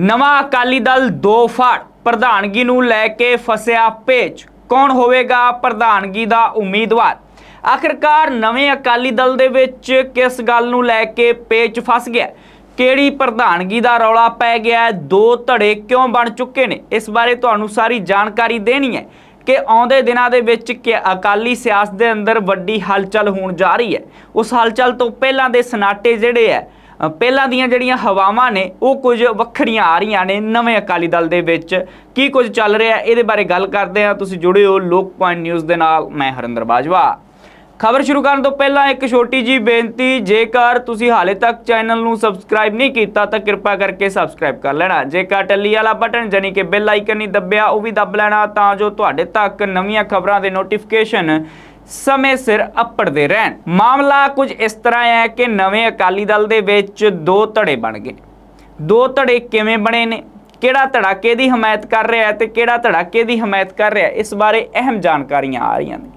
ਨਵਾਂ ਅਕਾਲੀ ਦਲ ਦੋ ਫਾੜ, ਪ੍ਰਧਾਨਗੀ ਨੂੰ ਲੈ ਕੇ ਫਸਿਆ ਪੇਚ ਕੌਣ ਹੋਵੇਗਾ ਪ੍ਰਧਾਨਗੀ ਦਾ ਉਮੀਦਵਾਰ? ਆਖਿਰਕਾਰ ਨਵੇਂ ਅਕਾਲੀ ਦਲ ਦੇ ਵਿੱਚ ਕਿਸ ਗੱਲ ਨੂੰ ਲੈ ਕੇ ਪੇਚ ਫਸ ਗਿਆ? ਕਿਹੜੀ ਪ੍ਰਧਾਨਗੀ ਦਾ ਰੌਲਾ ਪੈ ਗਿਆ? ਦੋ ਧੜੇ ਕਿਉਂ ਬਣ ਚੁੱਕੇ ਨੇ? ਇਸ ਬਾਰੇ ਤੁਹਾਨੂੰ ਸਾਰੀ ਜਾਣਕਾਰੀ ਦੇਣੀ ਹੈ ਕਿ ਆਉਂਦੇ ਦਿਨਾਂ ਦੇ ਵਿੱਚ ਕਿ ਅਕਾਲੀ ਸਿਆਸਤ ਦੇ ਅੰਦਰ ਵੱਡੀ ਹਲਚਲ ਹੋਣ ਜਾ ਰਹੀ ਹੈ। ਉਸ ਹਲਚਲ ਤੋਂ ਪਹਿਲਾਂ ਦੇ ਸਨਾਟੇ ਜਿਹੜੇ ਹੈ ਪਹਿਲਾਂ ਦੀਆਂ ਜਿਹੜੀਆਂ ਹਵਾਵਾਂ ਨੇ, ਉਹ ਕੁਝ ਵੱਖਰੀਆਂ ਆ ਰਹੀਆਂ ਨੇ ਨਵੇਂ ਅਕਾਲੀ ਦਲ ਦੇ ਵਿੱਚ। ਕੀ ਕੁਝ ਚੱਲ ਰਿਹਾ? ਇਹਦੇ ਬਾਰੇ ਗੱਲ ਕਰਦੇ ਹਾਂ। ਤੁਸੀਂ ਜੁੜੇ ਹੋ ਲੋਕ ਪੁਆਇੰਟ ਨਿਊਜ਼ ਦੇ ਨਾਲ। ਮੈਂ ਹਰਿੰਦਰ ਬਾਜਵਾ। ਖਬਰ ਸ਼ੁਰੂ ਕਰਨ ਤੋਂ ਪਹਿਲਾਂ ਇੱਕ ਛੋਟੀ ਜੀ ਬੇਨਤੀ, ਜੇਕਰ ਤੁਸੀਂ ਹਾਲੇ ਤੱਕ ਚੈਨਲ ਨੂੰ ਸਬਸਕ੍ਰਾਈਬ ਨਹੀਂ ਕੀਤਾ, ਤਾਂ ਕਿਰਪਾ ਕਰਕੇ ਸਬਸਕ੍ਰਾਈਬ ਕਰ ਲੈਣਾ। ਜੇਕਰ ਟੱਲੀ ਵਾਲਾ ਬਟਨ ਜਾਨੀ ਕਿ ਬੈਲ ਆਈਕਨ ਨਹੀਂ ਦੱਬਿਆ, ਉਹ ਵੀ ਦੱਬ ਲੈਣਾ, ਤਾਂ ਜੋ ਤੁਹਾਡੇ ਤੱਕ ਨਵੀਆਂ ਖਬਰਾਂ ਦੇ ਨੋਟੀਫਿਕੇਸ਼ਨ ਸਮੇਂ ਸਿਰ ਅੱਪੜਦੇ ਰਹਿਣ। ਮਾਮਲਾ ਕੁਝ ਇਸ ਤਰ੍ਹਾਂ ਹੈ ਕਿ ਨਵੇਂ ਅਕਾਲੀ ਦਲ ਦੇ ਵਿੱਚ ਦੋ ਧੜੇ ਬਣ ਗਏ। ਦੋ ਧੜੇ ਕਿਵੇਂ ਬਣੇ ਨੇ? ਕਿਹੜਾ ਧੜਾ ਕਿਹਦੀ ਹਮਾਇਤ ਕਰ ਰਿਹਾ ਹੈ ਤੇ ਕਿਹੜਾ ਧੜਾ ਕਿਹਦੀ ਹਮਾਇਤ ਕਰ ਰਿਹਾ ਇਸ ਬਾਰੇ ਅਹਿਮ ਜਾਣਕਾਰੀਆਂ ਆ ਰਹੀਆਂ ਨੇ।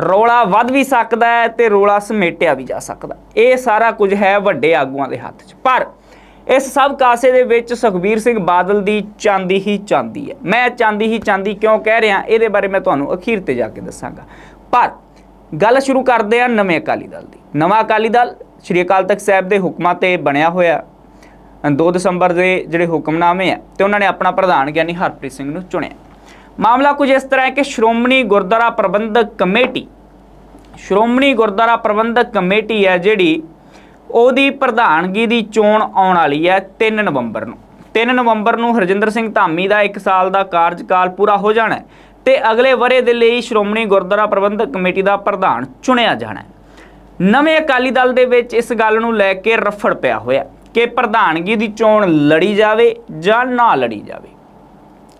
ਰੋਲਾ ਵੱਧ ਵੀ ਸਕਦਾ ਹੈ ਤੇ ਰੋਲਾ ਸਮੇਟਿਆ ਵੀ ਜਾ ਸਕਦਾ ਇਹ ਸਾਰਾ ਕੁਝ ਹੈ ਵੱਡੇ ਆਗੂਆਂ ਦੇ ਹੱਥ 'ਚ। ਪਰ ਇਸ ਸਭ ਕਾਸੇ ਦੇ ਵਿੱਚ ਸੁਖਬੀਰ ਸਿੰਘ ਬਾਦਲ ਦੀ ਚਾਂਦੀ ਹੀ ਚਾਂਦੀ ਹੈ। ਮੈਂ ਚਾਂਦੀ ਹੀ ਚਾਂਦੀ ਕਿਉਂ ਕਹਿ ਰਿਹਾ? ਇਹਦੇ ਬਾਰੇ ਮੈਂ ਤੁਹਾਨੂੰ ਅਖੀਰ ਤੇ ਜਾ ਕੇ ਦੱਸਾਂਗਾ। ਪਰ ਗੱਲ ਸ਼ੁਰੂ ਕਰਦੇ ਹਾਂ ਨਵੇਂ ਅਕਾਲੀ ਦਲ ਦੀ। ਨਵਾਂ ਅਕਾਲੀ ਦਲ ਸ਼੍ਰੀ ਅਕਾਲ ਤਖਤ ਸਾਹਿਬ ਦੇ ਹੁਕਮਾਂ ਤੇ ਬਣਿਆ ਹੋਇਆ। 2 ਦਸੰਬਰ ਦੇ ਜਿਹੜੇ ਹੁਕਮਨਾਮੇ ਆ ਤੇ ਉਹਨਾਂ ਨੇ ਆਪਣਾ ਪ੍ਰਧਾਨ ਗਿਆਨੀ ਹਰਪ੍ਰੀਤ ਸਿੰਘ ਨੂੰ ਚੁਣਿਆ। ਮਾਮਲਾ ਕੁਝ ਇਸ ਤਰ੍ਹਾਂ ਹੈ ਕਿ ਸ਼੍ਰੋਮਣੀ ਗੁਰਦੁਆਰਾ ਪ੍ਰਬੰਧਕ ਕਮੇਟੀ, ਸ਼੍ਰੋਮਣੀ ਗੁਰਦੁਆਰਾ ਪ੍ਰਬੰਧਕ ਕਮੇਟੀ ਹੈ ਜਿਹੜੀ ਉਹਦੀ ਪ੍ਰਧਾਨਗੀ ਦੀ ਚੋਣ ਆਉਣ ਵਾਲੀ ਹੈ 3 ਨਵੰਬਰ ਨੂੰ। 3 ਨਵੰਬਰ ਨੂੰ ਹਰਜਿੰਦਰ ਸਿੰਘ ਧਾਮੀ ਦਾ 1 ਸਾਲ ਦਾ ਕਾਰਜਕਾਲ ਪੂਰਾ ਹੋ ਜਾਣਾ ਹੈ। ਤੇ ਅਗਲੇ ਵਰੇ ਦੇ ਲਈ ਸ਼੍ਰੋਮਣੀ ਗੁਰਦੁਆਰਾ ਪ੍ਰਬੰਧਕ ਕਮੇਟੀ ਦਾ ਪ੍ਰਧਾਨ ਚੁਣਿਆ ਜਾਣਾ ਹੈ। ਨਵੇਂ ਅਕਾਲੀ ਦਲ ਦੇ ਵਿੱਚ ਇਸ ਗੱਲ ਨੂੰ ਲੈ ਕੇ ਰਫੜ ਪਿਆ ਹੋਇਆ ਕਿ ਪ੍ਰਧਾਨਗੀ ਦੀ ਚੋਣ ਲੜੀ ਜਾਵੇ ਜਾਂ ਨਾ ਲੜੀ ਜਾਵੇ।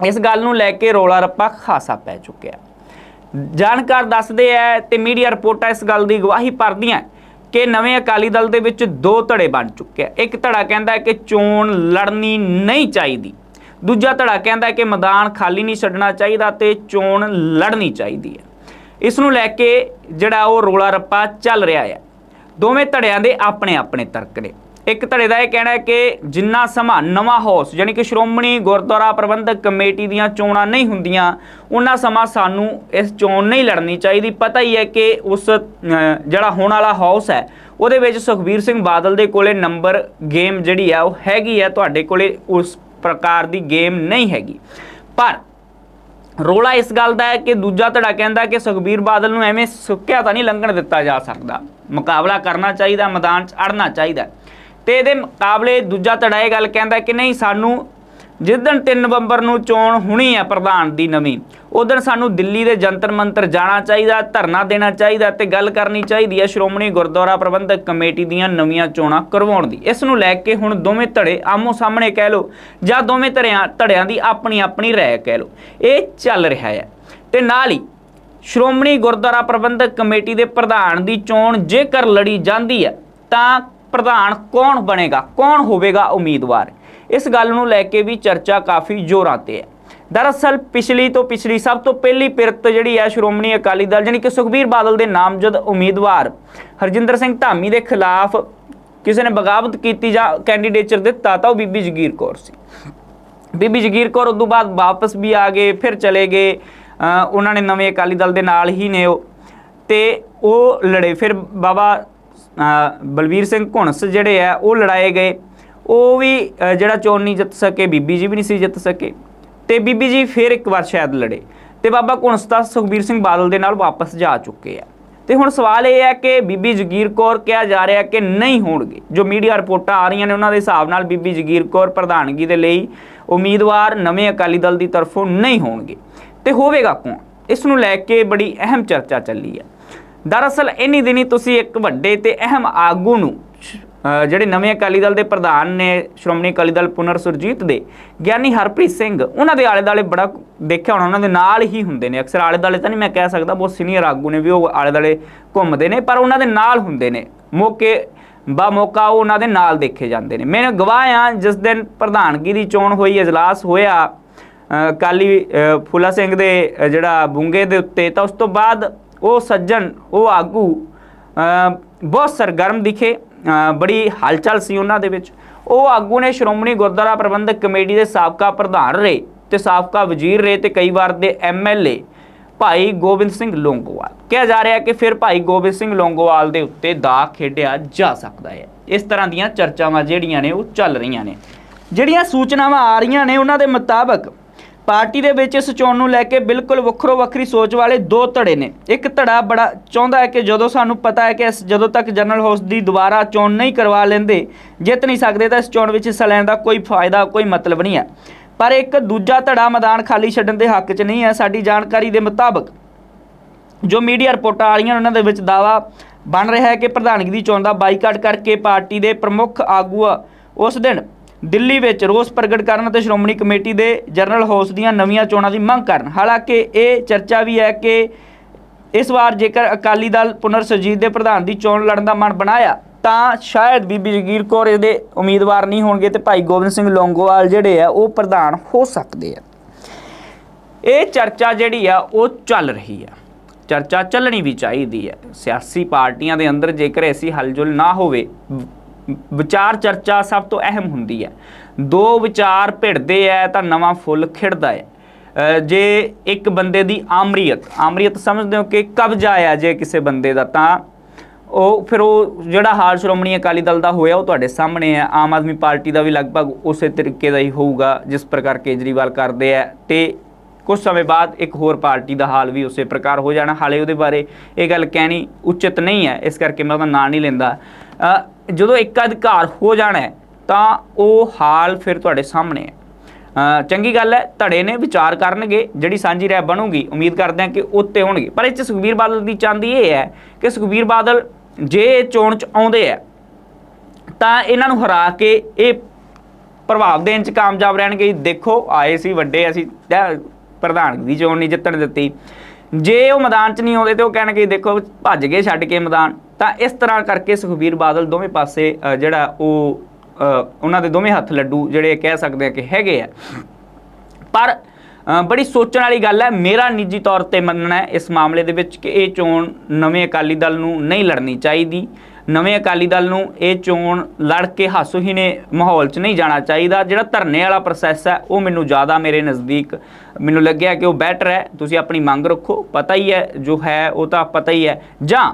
ਇਸ ਗੱਲ ਨੂੰ ਲੈ ਕੇ ਰੋਲਾ ਰੱਪਾ ਖਾਸਾ ਪੈ ਚੁੱਕਿਆ ਜਾਣਕਾਰ ਦੱਸਦੇ ਐ ਤੇ ਮੀਡੀਆ ਰਿਪੋਰਟਾਂ ਇਸ ਗੱਲ ਦੀ ਗਵਾਹੀ ਭਰਦੀਆਂ ਕਿ ਨਵੇਂ ਅਕਾਲੀ ਦਲ ਦੇ ਵਿੱਚ ਦੋ ਧੜੇ ਬਣ ਚੁੱਕੇ ਆ ਇੱਕ ਧੜਾ ਕਹਿੰਦਾ ਕਿ ਚੋਣ ਲੜਨੀ ਨਹੀਂ ਚਾਹੀਦੀ। ਦੂਜਾ ਧੜਾ ਕਹਿੰਦਾ ਕਿ ਮੈਦਾਨ ਖਾਲੀ ਨਹੀਂ ਛੱਡਣਾ ਚਾਹੀਦਾ ਤੇ ਚੋਣ ਲੜਨੀ ਚਾਹੀਦੀ ਹੈ। ਇਸ ਨੂੰ ਲੈ ਕੇ ਜਿਹੜਾ ਉਹ ਰੋਲਾ ਰੱਪਾ ਚੱਲ ਰਿਹਾ ਹੈ। ਦੋਵੇਂ ਧੜਿਆਂ ਦੇ ਆਪਣੇ ਆਪਣੇ ਤਰਕ ਨੇ। ਇੱਕ ਧੜੇ ਦਾ ਇਹ ਕਹਿਣਾ ਹੈ ਕਿ ਜਿੰਨਾ ਸਮਾਂ ਨਵਾਂ ਹਾਊਸ ਯਾਨੀ ਕਿ ਸ਼੍ਰੋਮਣੀ ਗੁਰਦੁਆਰਾ ਪ੍ਰਬੰਧਕ ਕਮੇਟੀ ਦੀਆਂ ਚੋਣਾਂ ਨਹੀਂ ਹੁੰਦੀਆਂ ਉਹਨਾਂ ਸਮਾਂ ਸਾਨੂੰ ਇਸ ਚੋਣ ਨਹੀਂ ਲੜਨੀ ਚਾਹੀਦੀ। ਪਤਾ ਹੀ ਹੈ ਕਿ ਉਸ ਜਿਹੜਾ ਹੋਣ ਵਾਲਾ ਹਾਊਸ ਹੈ, ਉਹਦੇ ਵਿੱਚ ਸੁਖਬੀਰ ਸਿੰਘ ਬਾਦਲ ਦੇ ਕੋਲੇ ਨੰਬਰ ਗੇਮ ਜਿਹੜੀ ਆ, ਉਹ ਹੈਗੀ ਆ। ਤੁਹਾਡੇ ਕੋਲੇ ਉਸ ਪ੍ਰਕਾਰ ਦੀ ਗੇਮ ਨਹੀਂ ਹੈਗੀ। ਪਰ ਰੋਲਾ ਇਸ ਗੱਲ ਦਾ ਹੈ ਕਿ ਦੂਜਾ ਧੜਾ ਕਹਿੰਦਾ ਕਿ ਸੁਖਬੀਰ ਬਾਦਲ ਨੂੰ ਐਵੇਂ ਸੁੱਕਿਆ ਤਾਂ ਨਹੀਂ ਲੰਘਣ ਦਿੱਤਾ ਜਾ ਸਕਦਾ। ਮੁਕਾਬਲਾ ਕਰਨਾ ਚਾਹੀਦਾ, ਮੈਦਾਨ 'ਚ ਅੜਨਾ ਚਾਹੀਦਾ ਤੇ ਇਹਦੇ ਮੁਕਾਬਲੇ ਦੂਜਾ ਧੜਾ ਇਹ ਗੱਲ ਕਹਿੰਦਾ ਕਿ ਨਹੀਂ, ਸਾਨੂੰ ਜਿੱਦਣ 3 ਨਵੰਬਰ ਨੂੰ ਚੋਣ ਹੋਣੀ ਹੈ ਪ੍ਰਧਾਨ ਦੀ ਨਵੀਂ, ਉਦੋਂ ਸਾਨੂੰ ਦਿੱਲੀ ਦੇ ਜੰਤਰ ਮੰਤਰ ਜਾਣਾ ਚਾਹੀਦਾ, ਧਰਨਾ ਦੇਣਾ ਚਾਹੀਦਾ ਤੇ ਗੱਲ ਕਰਨੀ ਚਾਹੀਦੀ ਹੈ ਸ਼੍ਰੋਮਣੀ ਗੁਰਦੁਆਰਾ ਪ੍ਰਬੰਧਕ ਕਮੇਟੀ ਦੀਆਂ ਨਵੀਆਂ ਚੋਣਾਂ ਕਰਵਾਉਣ ਦੀ। ਇਸ ਨੂੰ ਲੈ ਕੇ ਹੁਣ ਦੋਵੇਂ ਧੜੇ ਆਮੋ ਸਾਹਮਣੇ ਕਹਿ ਲਓ, ਜਾਂ ਦੋਵੇਂ ਧੜਿਆਂ ਧੜਿਆਂ ਦੀ ਆਪਣੀ ਆਪਣੀ ਰਾਏ ਕਹਿ ਲਓ। ਇਹ ਚੱਲ ਰਿਹਾ ਹੈ ਤੇ ਨਾਲ ਹੀ ਸ਼੍ਰੋਮਣੀ ਗੁਰਦੁਆਰਾ ਪ੍ਰਬੰਧਕ ਕਮੇਟੀ ਦੇ ਪ੍ਰਧਾਨ ਦੀ ਚੋਣ ਜੇਕਰ ਲੜੀ ਜਾਂਦੀ ਹੈ ਤਾਂ ਪ੍ਰਧਾਨ ਕੌਣ ਬਣੇਗਾ, ਕੌਣ ਹੋਵੇਗਾ ਉਮੀਦਵਾਰ? ਇਸ ਗੱਲ ਨੂੰ ਲੈ ਕੇ ਵੀ ਚਰਚਾ ਕਾਫੀ ਜ਼ੋਰਾਂ ਤੇ ਹੈ। ਦਰਅਸਲ ਪਿਛਲੀ ਤੋਂ ਪਿਛਲੀ ਸਭ ਤੋਂ ਪਹਿਲੀ ਪਿਰਤ ਜਿਹੜੀ ਹੈ ਸ਼੍ਰੋਮਣੀ ਅਕਾਲੀ ਦਲ ਜਾਣੀ ਕਿ ਸੁਖਬੀਰ ਬਾਦਲ ਦੇ ਨਾਮਜ਼ਦ ਉਮੀਦਵਾਰ ਹਰਜਿੰਦਰ ਸਿੰਘ ਧਾਮੀ ਦੇ ਖਿਲਾਫ ਕਿਸੇ ਨੇ ਬਗਾਵਤ ਕੀਤੀ ਜਾਂ ਕੈਂਡੀਡੇਚਰ ਦਿੱਤਾ ਤਾਂ ਉਹ ਬੀਬੀ ਜਗੀਰ ਕੌਰ ਸੀ। ਬੀਬੀ ਜਗੀਰ ਕੌਰ ਉਦੋਂ ਬਾਅਦ ਵਾਪਸ ਵੀ ਆ ਗਏ ਫਿਰ ਚਲੇ ਗਏ। ਉਹਨਾਂ ਨੇ ਨਵੇਂ ਅਕਾਲੀ ਦਲ ਦੇ ਨਾਲ ਹੀ ਨੇ ਉਹ। ਤੇ ਉਹ ਲੜੇ। ਫਿਰ ਬਾਬਾ ਅ, ਬਲਵੀਰ ਸਿੰਘ ਘੁਣਸ ਜਿਹੜੇ ਆ ਉਹ ਲੜਾਏ ਗਏ। ਉਹ ਵੀ ਜਿਹੜਾ ਚੋਣ ਨਹੀਂ ਜਿੱਤ ਸਕੇ, ਬੀਬੀ ਜੀ ਵੀ ਨਹੀਂ ਸੀ ਜਿੱਤ ਸਕੇ, ਤੇ ਬੀਬੀ ਜੀ ਫਿਰ ਇੱਕ ਵਾਰ ਸ਼ਾਇਦ ਲੜੇ। ਤੇ ਬਾਬਾ ਘੁਣਸ ਸੁਖਬੀਰ ਸਿੰਘ ਬਾਦਲ ਦੇ ਨਾਲ ਵਾਪਸ ਜਾ ਚੁੱਕੇ ਆ। ਤੇ ਹੁਣ ਸਵਾਲ ਇਹ ਹੈ ਕਿ ਬੀਬੀ ਜਗੀਰ ਕੌਰ ਕਿਹਾ ਜਾ ਰਿਹਾ ਕਿ ਨਹੀਂ ਹੋਣਗੇ? ਜੋ ਮੀਡੀਆ ਰਿਪੋਰਟਾਂ ਆ ਰਹੀਆਂ ਨੇ, ਉਹਨਾਂ ਦੇ ਹਿਸਾਬ ਨਾਲ ਬੀਬੀ ਜਗੀਰ ਕੌਰ ਪ੍ਰਧਾਨਗੀ ਦੇ ਲਈ ਉਮੀਦਵਾਰ ਨਵੇਂ ਅਕਾਲੀ ਦਲ ਦੀ ਤਰਫੋਂ ਨਹੀਂ ਹੋਣਗੇ। ਤੇ ਹੋਵੇਗਾ ਕੌਣ? ਇਸ ਨੂੰ ਲੈ ਕੇ ਬੜੀ ਅਹਿਮ ਚਰਚਾ ਚੱਲੀ ਹੈ ਦਰਅਸਲ, ਇੰਨੀ ਦਿਨੀ ਤੁਸੀਂ ਇੱਕ ਵੱਡੇ ਤੇ ਅਹਿਮ ਆਗੂ ਨੂੰ ਜਿਹੜੇ ਨਵੇਂ ਅਕਾਲੀ ਦਲ ਦੇ ਪ੍ਰਧਾਨ ਨੇ ਸ਼੍ਰੋਮਣੀ ਅਕਾਲੀ ਦਲ ਪੁਨਰ ਸੁਰਜੀਤ ਦੇ ਗਿਆਨੀ ਹਰਪ੍ਰੀਤ ਸਿੰਘ ਉਹਨਾਂ ਦੇ ਆਲੇ ਦਾਲੇ ਬੜਾ ਦੇਖਿਆ ਹੋਣਾ ਉਹਨਾਂ ਦੇ ਨਾਲ ਹੀ ਹੁੰਦੇ ਨੇ। ਅਕਸਰ ਆਲੇ ਦਾਲੇ ਤਾਂ ਨਹੀਂ ਮੈਂ ਕਹਿ ਸਕਦਾ ਬਹੁਤ ਸੀਨੀਅਰ ਆਗੂ ਨੇ ਵੀ ਉਹ ਆਲੇ ਦਾਲੇ ਘੁੰਮਦੇ ਨੇ ਪਰ ਉਹਨਾਂ ਦੇ ਨਾਲ ਹੁੰਦੇ ਨੇ। ਮੌਕੇ ਬਾ ਮੌਕਾ ਉਹ ਉਹਨਾਂ ਦੇ ਨਾਲ ਦੇਖੇ ਜਾਂਦੇ ਨੇ। ਮੈਂ ਗਵਾਹ ਆ ਜਿਸ ਦਿਨ ਪ੍ਰਧਾਨਗੀ ਦੀ ਚੋਣ ਹੋਈ ਇਜਲਾਸ ਹੋਇਆ ਅ, ਕਾਲੀ ਅ, ਸਿੰਘ ਦੇ ਜਿਹੜਾ ਬੁੰਗੇ ਦੇ ਉੱਤੇ ਤਾਂ ਉਸ ਤੋਂ ਬਾਅਦ ਉਹ ਸੱਜਣ ਉਹ ਆਗੂ ਬਹੁਤ ਸਰਗਰਮ ਦਿਖੇ। ਬੜੀ ਹਲਚਲ ਸੀ ਉਹਨਾਂ ਦੇ ਵਿੱਚ। ਉਹ ਆਗੂ ਨੇ ਸ਼੍ਰੋਮਣੀ ਗੁਰਦੁਆਰਾ ਪ੍ਰਬੰਧਕ ਕਮੇਟੀ ਦੇ ਸਾਬਕਾ ਪ੍ਰਧਾਨ ਰਹੇ ਤੇ ਸਾਬਕਾ ਵਜ਼ੀਰ ਰਹੇ ਤੇ ਕਈ ਵਾਰ ਦੇ ਐਮਐਲਏ ਭਾਈ ਗੋਬਿੰਦ ਸਿੰਘ ਲੋਂਗੋਵਾਲ। ਕਿਹਾ ਜਾ ਰਿਹਾ ਕਿ ਫਿਰ ਭਾਈ ਗੋਬਿੰਦ ਸਿੰਘ ਲੋਂਗੋਵਾਲ ਦੇ ਉੱਤੇ ਦਾ ਖੇਡਿਆ ਜਾ ਸਕਦਾ ਹੈ। ਇਸ ਤਰ੍ਹਾਂ ਦੀਆਂ ਚਰਚਾਵਾਂ ਜਿਹੜੀਆਂ ਨੇ ਉਹ ਚੱਲ ਰਹੀਆਂ ਨੇ। ਜਿਹੜੀਆਂ ਸੂਚਨਾਵਾਂ ਆ ਰਹੀਆਂ ਨੇ ਉਹਨਾਂ ਦੇ ਮੁਤਾਬਕ ਪਾਰਟੀ ਦੇ ਵਿੱਚ ਇਸ ਚੋਣ ਨੂੰ ਲੈ ਕੇ ਬਿਲਕੁਲ ਵੱਖਰੋ ਵੱਖਰੀ ਸੋਚ ਵਾਲੇ ਦੋ ਧੜੇ ਨੇ। ਇੱਕ ਧੜਾ ਬੜਾ ਚਾਹੁੰਦਾ ਹੈ ਕਿ ਜਦੋਂ ਸਾਨੂੰ ਪਤਾ ਹੈ ਕਿ ਇਸ- ਜਦੋਂ ਤੱਕ ਜਨਰਲ ਹਾਊਸ ਦੀ ਦੁਬਾਰਾ ਚੋਣ ਨਹੀਂ ਕਰਵਾ ਲੈਂਦੇ, ਜਿੱਤ ਨਹੀਂ ਸਕਦੇ ਤਾਂ ਇਸ ਚੋਣ ਵਿੱਚ ਹਿੱਸਾ ਲੈਣ ਦਾ ਕੋਈ ਫਾਇਦਾ, ਕੋਈ ਮਤਲਬ ਨਹੀਂ ਹੈ। ਪਰ ਇੱਕ ਦੂਜਾ ਧੜਾ ਮੈਦਾਨ ਖਾਲੀ ਛੱਡਣ ਦੇ ਹੱਕ 'ਚ ਨਹੀਂ ਹੈ, ਸਾਡੀ ਜਾਣਕਾਰੀ ਦੇ ਮੁਤਾਬਕ ਜੋ ਮੀਡੀਆ ਰਿਪੋਰਟਾਂ ਆ ਰਹੀਆਂ ਉਹਨਾਂ ਦੇ ਵਿੱਚ ਦਾਵਾ ਬਣ ਰਿਹਾ ਹੈ ਕਿ ਪ੍ਰਧਾਨਗੀ ਦੀ ਚੋਣ ਦਾ ਬਾਈਕਾਟ ਕਰਕੇ ਪਾਰਟੀ ਦੇ ਪ੍ਰਮੁੱਖ ਆਗੂ ਉਸ ਦਿਨ ਦਿੱਲੀ ਵਿੱਚ ਰੋਸ ਪ੍ਰਗਟ ਕਰਨ ਅਤੇ ਸ਼੍ਰੋਮਣੀ ਕਮੇਟੀ ਦੇ ਜਨਰਲ ਹਾਊਸ ਦੀਆਂ ਨਵੀਆਂ ਚੋਣਾਂ ਦੀ ਮੰਗ ਕਰਨ। ਹਾਲਾਂਕਿ ਇਹ ਚਰਚਾ ਵੀ ਹੈ ਕਿ ਇਸ ਵਾਰ ਜੇਕਰ ਅਕਾਲੀ ਦਲ ਪੁਨਰ ਸੁਰਜੀਤ ਦੇ ਪ੍ਰਧਾਨ ਦੀ ਚੋਣ ਲੜਨ ਦਾ ਮਨ ਬਣਾਇਆ, ਤਾਂ ਸ਼ਾਇਦ ਬੀਬੀ ਜਗੀਰ ਕੌਰ ਇਹਦੇ ਉਮੀਦਵਾਰ ਨਹੀਂ ਹੋਣਗੇ ਤੇ ਭਾਈ ਗੋਬਿੰਦ ਸਿੰਘ ਲੌਂਗੋਵਾਲ ਜਿਹੜੇ ਆ, ਉਹ ਪ੍ਰਧਾਨ ਹੋ ਸਕਦੇ ਆ। ਇਹ ਚਰਚਾ ਜਿਹੜੀ ਆ, ਉਹ ਚੱਲ ਰਹੀ ਆ। ਚਰਚਾ ਚੱਲਣੀ ਵੀ ਚਾਹੀਦੀ ਹੈ ਸਿਆਸੀ ਪਾਰਟੀਆਂ ਦੇ ਅੰਦਰ ਜੇਕਰ ਐਸੀ ਹਲਜੁਲ ਨਾ ਹੋਵੇ ਵਿਚਾਰ ਚਰਚਾ ਸਭ ਤੋਂ ਅਹਿਮ ਹੁੰਦੀ ਹੈ। ਦੋ ਵਿਚਾਰ ਭਿੜਦੇ ਆ ਤਾਂ ਨਵਾਂ ਫੁੱਲ ਖਿੜਦਾ ਹੈ ਜੇ ਇੱਕ ਬੰਦੇ ਦੀ ਆਮਰੀਅਤ ਆਮਰੀਅਤ ਸਮਝਦੇ ਹੋ ਕਿ ਕਬਜ਼ਾ ਆ ਜੇ ਕਿਸੇ ਬੰਦੇ ਦਾ, ਤਾਂ ਉਹ ਫਿਰ ਉਹ ਜਿਹੜਾ ਹਾਲ ਸ਼੍ਰੋਮਣੀ ਅਕਾਲੀ ਦਲ ਦਾ ਹੋਇਆ, ਉਹ ਤੁਹਾਡੇ ਸਾਹਮਣੇ ਹੈ ਆਮ ਆਦਮੀ ਪਾਰਟੀ ਦਾ ਵੀ ਲਗਭਗ ਉਸੇ ਤਰੀਕੇ ਦਾ ਹੀ ਹੋਊਗਾ, ਜਿਸ ਪ੍ਰਕਾਰ ਕੇਜਰੀਵਾਲ ਕਰਦੇ ਆ ਤੇ ਕੁਝ ਸਮੇਂ ਬਾਅਦ ਇੱਕ ਹੋਰ ਪਾਰਟੀ ਦਾ ਹਾਲ ਵੀ ਉਸੇ ਪ੍ਰਕਾਰ ਹੋ ਜਾਣਾ। ਹਾਲੇ ਉਹਦੇ ਬਾਰੇ ਇਹ ਗੱਲ ਕਹਿਣੀ ਉਚਿਤ ਨਹੀਂ ਹੈ ਇਸ ਕਰਕੇ ਮੈਂ ਉਹਦਾ ਨਾਂ ਨਹੀਂ ਲੈਂਦਾ। ਜਦੋਂ ਇੱਕ ਅਧਿਕਾਰ ਹੋ ਜਾਣਾ ਤਾਂ ਉਹ ਹਾਲ ਫਿਰ ਤੁਹਾਡੇ ਸਾਹਮਣੇ ਹੈ। ਚੰਗੀ ਗੱਲ ਹੈ, ਧੜੇ ਨੇ ਵਿਚਾਰ ਕਰਨਗੇ, ਜਿਹੜੀ ਸਾਂਝੀ ਰਾਇ ਬਣੂਗੀ, ਉਮੀਦ ਕਰਦੇ ਹਾਂ ਕਿ ਉੱਤੇ ਹੋਣਗੇ। ਪਰ ਇਹ 'ਚ ਸੁਖਬੀਰ ਬਾਦਲ ਦੀ ਚਾਂਦੀ ਇਹ ਹੈ ਕਿ ਸੁਖਬੀਰ ਬਾਦਲ ਜੇ ਇਹ ਚੋਣ ਚ ਆਉਂਦੇ ਆ ਤਾਂ ਇਹਨਾਂ ਨੂੰ ਹਰਾ ਕੇ ਇਹ ਪ੍ਰਭਾਵ ਦੇਣ ਚ ਕਾਮਯਾਬ ਰਹਿਣਗੇ। ਦੇਖੋ, ਆਏ ਸੀ, ਵੱਡੇ, ਅਸੀਂ ਪ੍ਰਧਾਨਗੀ ਦੀ ਚੋਣ ਨਹੀਂ ਜਿੱਤਣ ਦਿੱਤੀ। ਜੇ ਉਹ ਮੈਦਾਨ ਚ ਨਹੀਂ ਆਉਂਦੇ ਤੇ ਉਹ ਕਹਿਣਗੇ ਦੇਖੋ ਭੱਜ ਗਏ, ਛੱਡ ਕੇ ਮੈਦਾਨ। ਤਾਂ ਇਸ ਤਰ੍ਹਾਂ ਕਰਕੇ ਸੁਖਬੀਰ ਬਾਦਲ ਦੋਵੇਂ ਪਾਸੇ ਜਿਹੜਾ ਉਹ ਉਹਨਾਂ ਦੇ ਦੋਵੇਂ ਹੱਥ ਲੱਡੂ ਜਿਹੜੇ ਕਹਿ ਸਕਦੇ ਆ ਕਿ ਹੈਗੇ ਆ। ਪਰ ਬੜੀ ਸੋਚਣ ਵਾਲੀ ਗੱਲ ਹੈ। ਮੇਰਾ ਨਿੱਜੀ ਤੌਰ ਤੇ ਮੰਨਣਾ ਹੈ ਇਸ ਮਾਮਲੇ ਦੇ ਵਿੱਚ ਕਿ ਇਹ ਚੋਣ ਨਵੇਂ ਅਕਾਲੀ ਦਲ ਨੂੰ ਨਹੀਂ ਲੜਨੀ ਚਾਹੀਦੀ। ਨਵੇਂ ਅਕਾਲੀ ਦਲ ਨੂੰ ਇਹ ਚੋਣ ਲੜ ਕੇ ਹਾਸੋਹੀਣੇ ਮਾਹੌਲ 'ਚ ਨਹੀਂ ਜਾਣਾ ਚਾਹੀਦਾ। ਜਿਹੜਾ ਧਰਨੇ ਵਾਲਾ ਪ੍ਰੋਸੈਸ ਹੈ, ਉਹ ਮੈਨੂੰ ਜ਼ਿਆਦਾ ਮੇਰੇ ਨਜ਼ਦੀਕ ਮੈਨੂੰ ਲੱਗਿਆ ਕਿ ਉਹ ਬੈਟਰ ਹੈ। ਤੁਸੀਂ ਆਪਣੀ ਮੰਗ ਰੱਖੋ। ਪਤਾ ਹੀ ਹੈ, ਜੋ ਹੈ, ਉਹ ਤਾਂ ਪਤਾ ਹੀ ਹੈ। ਜਾਂ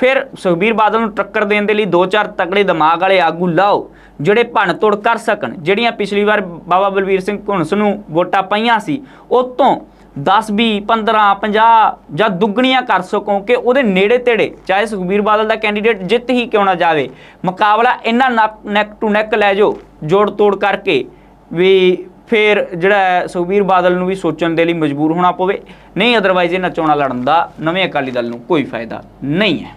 ਫਿਰ ਸੁਖਬੀਰ ਬਾਦਲ ਨੂੰ ਟੱਕਰ ਦੇਣ ਦੇ ਲਈ ਦੋ ਚਾਰ ਤਕੜੇ ਦਿਮਾਗ ਵਾਲੇ ਆਗੂ ਲਾਓ, ਜਿਹੜੇ ਭੰਨ ਤੋੜ ਕਰ ਸਕਣ, ਜਿਹੜੀਆਂ ਪਿਛਲੀ ਵਾਰ ਬਾਬਾ ਬਲਵੀਰ ਸਿੰਘ ਘੁੰਸ ਨੂੰ ਵੋਟਾਂ ਪਈਆਂ ਸੀ ਉਹ ਤੋਂ 10 20 15 50 ਜਾਂ ਦੁੱਗਣੀਆਂ ਕਰ ਸਕੋ ਕਿ ਉਹਦੇ ਨੇੜੇ ਤੇੜੇ, ਚਾਹੇ ਸੁਖਬੀਰ ਬਾਦਲ ਦਾ ਕੈਂਡੀਡੇਟ ਜਿੱਤ ਹੀ ਕਿਉਂ ਨਾ ਜਾਵੇ, ਮੁਕਾਬਲਾ ਇੰਨਾ ਨੈਕ ਟੂ ਨੈਕ ਲੈ ਜਾਓ, ਜੋੜ ਤੋੜ ਕਰਕੇ ਵੀ ਫਿਰ ਜਿਹੜਾ ਸੁਖਬੀਰ ਬਾਦਲ ਨੂੰ ਵੀ ਸੋਚਣ ਦੇ ਲਈ ਮਜਬੂਰ ਹੋਣਾ ਪਵੇ, ਨਹੀਂ ਅਦਰਵਾਈਜ਼ ਇਹਨਾਂ ਚੋਣਾਂ ਲੜਨ ਦਾ ਨਵੇਂ ਅਕਾਲੀ ਦਲ ਨੂੰ ਕੋਈ ਫਾਇਦਾ ਨਹੀਂ ਹੈ।